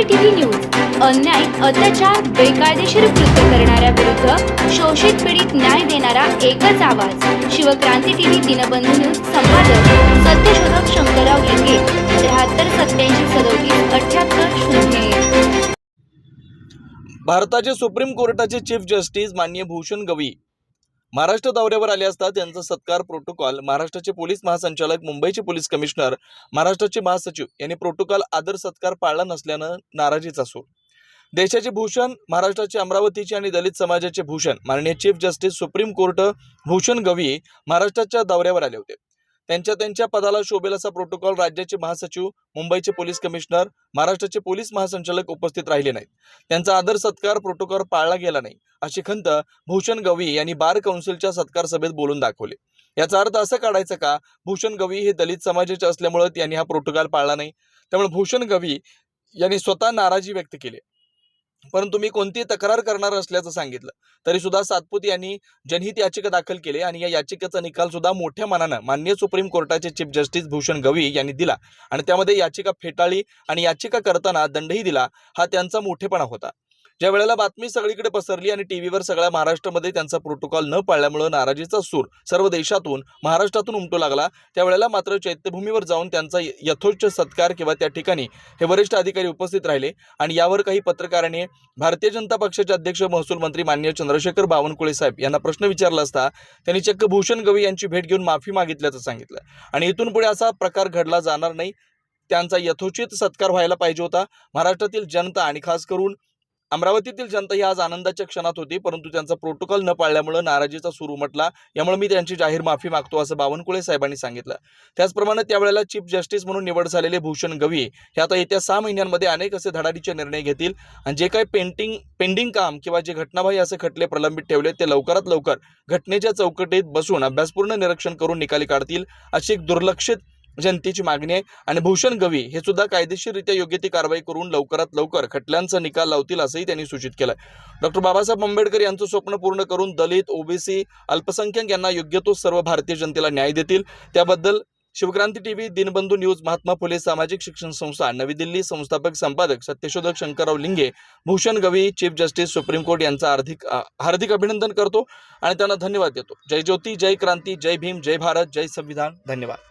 Shivkranti TV news अन्याय अत्याचार बेकायदेशीर कृत्य करणाऱ्या विरुद्ध शोषित पीडित न्याय देणारा एकच आवाज. शिवक्रांती टीव्ही दिनबंधू न्यूज संपादक सत्यशोधक शंकरराव लिंगे त्र्याहत्तर सत्याऐंशी सदोतीस अठ्याहत्तर शून्य भारताचे सुप्रीम कोर्टाचे चीफ जस्टिस माननीय भूषण गवई महाराष्ट्र दौऱ्यावर आले असता त्यांचा सत्कार प्रोटोकॉल महाराष्ट्राचे पोलीस महासंचालक मुंबईचे पोलीस कमिशनर महाराष्ट्राचे महासचिव यांनी प्रोटोकॉल आदर सत्कार पाळला नसल्यानं नाराजीचा सूर देशाचे भूषण महाराष्ट्राचे अमरावतीचे आणि दलित समाजाचे भूषण माननीय chief justice supreme court Bhushan Gavai महाराष्ट्राच्या दौऱ्यावर आले होते. त्यांच्या त्यांच्या पदाला शोभेल असा प्रोटोकॉल राज्याचे महासचिव मुंबईचे पोलीस कमिशनर महाराष्ट्राचे पोलीस महासंचालक उपस्थित राहिले नाहीत. त्यांचा आदर सत्कार प्रोटोकॉल पाळला गेला नाही अशी खंत भूषण गवई यांनी बार कौन्सिलच्या सत्कार सभेत बोलून दाखवले. याचा अर्थ असं काढायचं का? भूषण गवई हे दलित समाजाचे असल्यामुळे त्यांनी हा प्रोटोकॉल पाळला नाही. त्यामुळे भूषण गवई यांनी स्वतः नाराजी व्यक्त केली. परंतु मी कोणती तक्रार करणार असल्याचं सांगितलं. तरी सुद्धा सातपुत यांनी जनहित याचिका दाखल केली आणि या याचिकेचा निकाल सुद्धा मोठ्या मनानं माननीय सुप्रीम कोर्टाचे चीफ जस्टिस भूषण गवई यांनी दिला आणि त्यामध्ये याचिका फेटाळली आणि याचिका करताना दंडही दिला हा त्यांचा मोठेपणा होता. ज्या वेळेला बातमी सगळीकडे पसरली आणि टीव्हीवर सगळ्या महाराष्ट्रामध्ये त्यांचा प्रोटोकॉल न पाळल्यामुळे नाराजीचा सूर सर्व देशातून महाराष्ट्रातून उमटू लागला त्यावेळेला मात्र चैत्यभूमीवर जाऊन त्यांचा यथोच्च सत्कार किंवा त्या ठिकाणी हे वरिष्ठ अधिकारी उपस्थित राहिले आणि यावर काही पत्रकारांनी भारतीय जनता पक्षाचे अध्यक्ष महसूल मंत्री मान्य चंद्रशेखर बावनकुळे साहेब यांना प्रश्न विचारला असता त्यांनी चक्क भूषण गवई यांची भेट घेऊन माफी मागितल्याचं सांगितलं आणि इथून पुढे असा प्रकार घडला जाणार नाही त्यांचा यथोचित सत्कार व्हायला पाहिजे होता. महाराष्ट्रातील जनता आणि खास करून अमरावतीतील जनता ही आज आनंदाच्या क्षणात होती परंतु त्यांचा प्रोटोकॉल न पाळल्यामुळे नाराजीचा सूर उमटला. यामुळे मी त्यांची जाहीर माफी मागतो असं बावनकुळे साहेबांनी सांगितलं. त्याचप्रमाणे त्यावेळेला चीफ जस्टिस म्हणून निवड झालेले भूषण गवी हे आता येत्या सहा महिन्यांमध्ये अनेक असे धडाडीचे निर्णय घेतील आणि जे काही पेंटिंग पेंडिंग काम किंवा जे घटनाबाह्य असे खटले प्रलंबित ठेवले ते लवकरात लवकर घटनेच्या चौकटीत बसून अभ्यासपूर्ण निरीक्षण करून निकाली काढतील अशी एक दुर्लक्षित जनतेची मागणी आहे. आणि भूषण गवी हे सुद्धा कायदेशीररित्या योग्य ती कारवाई करून लवकरात लवकर खटल्यांचा निकाल लावतील असंही त्यांनी सूचित केलं डॉक्टर बाबासाहेब आंबेडकर यांचं स्वप्न पूर्ण करून दलित ओबीसी अल्पसंख्याक यांना योग्य तो सर्व भारतीय जनतेला न्याय देतील. त्याबद्दल शिवक्रांती टीव्ही दिनबंधू न्यूज महात्मा फुले सामाजिक शिक्षण संस्था नवी दिल्ली संस्थापक संपादक सत्यशोधक Shankarrao Linge Bhushan Gavai chief justice supreme court यांचं हार्दिक हार्दिक अभिनंदन करतो. आणि त्यांना धन्यवाद देतो. जय ज्योती जय क्रांती जय भीम जय भारत जय संविधान. धन्यवाद.